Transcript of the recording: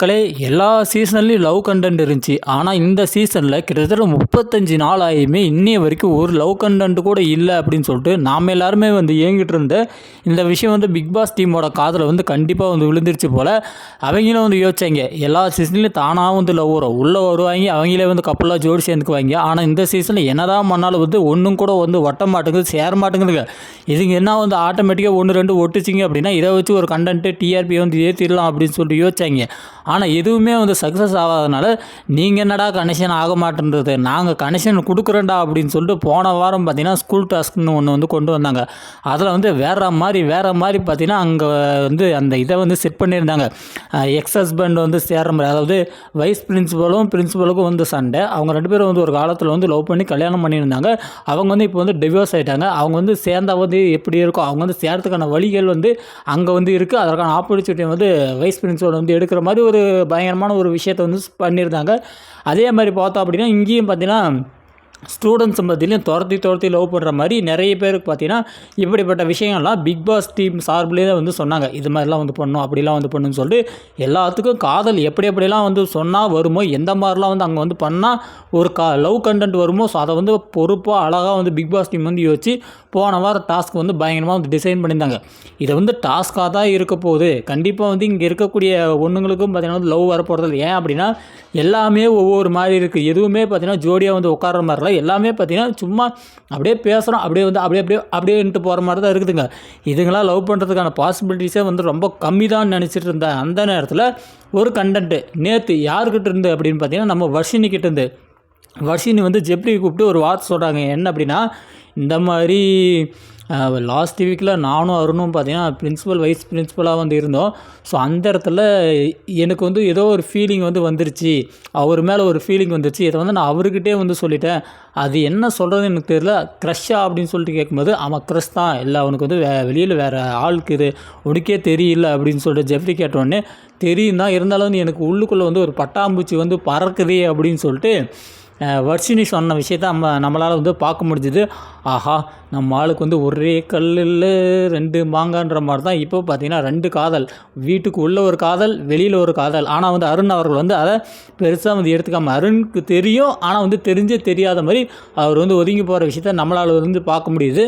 மக்களே எல்லா சீசன்லேயும் love content இருந்துச்சு. ஆனால் இந்த சீசனில் கிட்டத்தட்ட முப்பத்தஞ்சு நாள் ஆகியுமே இன்னைய வரைக்கும் ஒரு லவ் கண்டென்ட் கூட இல்லை அப்படின்னு சொல்லிட்டு நாம் எல்லாருமே வந்து ஏங்கிட்டு இருந்த இந்த விஷயம் வந்து பிக் பாஸ் டீமோட காதில் வந்து கண்டிப்பாக வந்து விழுந்துருச்சு போல். அவங்களும் வந்து யோசிச்சாங்க. எல்லா சீசன்லேயும் தானாக வந்து லவ் வரும். உள்ளே வருவாங்க அவங்களே வந்து கப்பலாக ஜோடி சேர்ந்துக்குவாங்க. ஆனால் இந்த சீசனில் என்னதான் பண்ணாலும் வந்து ஒன்றும் கூட வந்து ஒட்ட மாட்டேங்குது சேர மாட்டேங்குதுங்க. இதுங்க என்ன வந்து ஆட்டோமேட்டிக்காக ஒன்று ரெண்டு ஒட்டுச்சிங்க அப்படின்னா இதை வச்சு ஒரு கண்டென்ட்டு டிஆர்பி வந்து ஏற்றிடலாம் அப்படின்னு சொல்லிட்டு யோசிச்சாங்க. ஆனால் எதுவுமே வந்து சக்ஸஸ் ஆகாதனால நீங்கள் என்னடா கனெக்ஷன் ஆக மாட்டேன்றது? நாங்கள் கனெக்ஷன் கொடுக்குறேன்டா அப்படின்னு சொல்லிட்டு போன வாரம் பார்த்தீங்கன்னா ஸ்கூல் டாஸ்க்னு ஒன்று வந்து கொண்டு வந்தாங்க. அதில் வந்து வேற மாதிரி வேறு மாதிரி பார்த்தீங்கன்னா அங்கே வந்து அந்த இதை வந்து செட் பண்ணியிருந்தாங்க. எக்ஸ் ஹஸ்பண்ட் வந்து சேர்ற மாதிரி அதாவது வைஸ் பிரின்சிபலும் பிரின்சிபலுக்கும் வந்து சண்டை. அவங்க ரெண்டு பேரும் வந்து ஒரு காலத்தில் வந்து லவ் பண்ணி கல்யாணம் பண்ணியிருந்தாங்க. அவங்க வந்து இப்போ வந்து டிவோர்ஸ் ஆகிட்டாங்க அவங்க வந்து சேர்ந்தா வந்து எப்படி இருக்கும் அவங்க வந்து சேர்றதுக்கான வழிகள் வந்து அங்கே வந்து இருக்குது அதற்கான ஆப்பர்ச்சுனிட்டி வந்து வைஸ் பிரின்சிபல் வந்து எடுக்கிற மாதிரி ஒரு பயங்கரமான ஒரு விஷயத்தை வந்து பண்ணியிருந்தாங்க. அதே மாதிரி பார்த்தோம் அப்படின்னா இங்கேயும் பார்த்தீங்கன்னா ஸ்டூடெண்ட்ஸ் மத்தியிலையும் துரத்தி துரத்தி லவ் பண்ணுற மாதிரி நிறைய பேருக்கு பார்த்தீங்கன்னா இப்படிப்பட்ட விஷயங்கள்லாம் பிக் பாஸ் டீம் சார்பிலே தான் வந்து சொன்னாங்க. இது மாதிரிலாம் வந்து பண்ணணும் அப்படிலாம் வந்து பண்ணுன்னு சொல்லிட்டு எல்லாத்துக்கும் காதல் எப்படி எப்படிலாம் வந்து சொன்னால் வருமோ எந்த மாதிரிலாம் வந்து அங்கே வந்து பண்ணால் ஒரு கா லவ் கண்டென்ட் வருமோ ஸோ அதை வந்து பொறுப்பாக அழகாக வந்து பிக் பாஸ் டீம் வந்து யோசிச்சு போன வாரம் டாஸ்க் வந்து பயங்கரமாக வந்து டிசைன் பண்ணியிருந்தாங்க. இதை வந்து டாஸ்க்காக தான் இருக்க போகுது. கண்டிப்பாக வந்து இங்கே இருக்கக்கூடிய ஒன்றுங்களுக்கும் பார்த்தீங்கன்னா வந்து லவ் வரப்போகிறது ஏன் அப்படின்னா எல்லாமே ஒவ்வொரு மாதிரி இருக்குது எதுவுமே பார்த்தீங்கன்னா ஜோடியாக வந்து உட்கார மாதிரிலாம் எல்லாமே பார்த்தீங்கன்னா சும்மா அப்படியே பேசுகிறோம் அப்படியே வந்து அப்படியே அப்படியே அப்படியேன்ட்டு போகிற மாதிரி தான் இருக்குதுங்க. இதுங்களாம் லவ் பண்ணுறதுக்கான பாசிபிலிட்டிஸே வந்து ரொம்ப கம்மி தான் நினச்சிட்டு இருந்தேன். அந்த நேரத்தில் ஒரு கண்டென்ட்டு நேற்று யாருக்கிட்ட இருந்து அப்படின்னு பார்த்தீங்கன்னா நம்ம வர்ஷினிக்கிட்ட இருந்து. வர்ஷினி வந்து ஜெப்ரி கூப்பிட்டு ஒரு வார்த்தை சொல்கிறாங்க என்ன அப்படின்னா இந்த மாதிரி லாஸ்ட் வீக்கில் நானும் அருணும் பார்த்தீங்கன்னா பிரின்ஸிபல் வைஸ் பிரின்ஸிபலாக வந்து இருந்தோம். ஸோ அந்த இடத்துல எனக்கு வந்து ஏதோ ஒரு ஃபீலிங் வந்து வந்துருச்சு. அவர் மேலே ஒரு ஃபீலிங் வந்துருச்சு. இதை வந்து நான் அவர்கிட்டே வந்து சொல்லிட்டேன். அது என்ன சொல்கிறதுன்னு எனக்கு தெரியல. க்ரஷ்ஷா அப்படின்னு சொல்லிட்டு கேட்கும்போது அவன் க்ரஷ் தான். இல்லை அவனுக்கு வந்து வே வெளியில் வேறு ஆளுக்கு இது. உனக்கே தெரியல அப்படின்னு சொல்லிட்டு ஜெஃப்ரி கேட்டோடனே தெரியும் தான் இருந்தாலும் எனக்கு உள்ளுக்குள்ளே வந்து ஒரு பட்டாம்பூச்சி வந்து பறக்குதே அப்படின்னு சொல்லிட்டு வர்ஷினி சொன்ன விஷயத்த நம்ம நம்மளால் வந்து பார்க்க முடிஞ்சுது. ஆஹா நம்ம ஆளுக்கு வந்து ஒரே கல்லில் ரெண்டு மாங்கான்ற மாதிரி தான். இப்போ பார்த்தீங்கன்னா ரெண்டு காதல். வீட்டுக்கு உள்ள ஒரு காதல் வெளியில் ஒரு காதல். ஆனால் வந்து அருண் அவர்கள் வந்து அதை பெருசாக வந்து எடுத்துக்காம அருணுக்கு தெரியும் ஆனால் வந்து தெரிஞ்சே தெரியாத மாதிரி அவர் வந்து ஒதுங்கி போகிற விஷயத்த நம்மளால் வந்து பார்க்க முடியுது.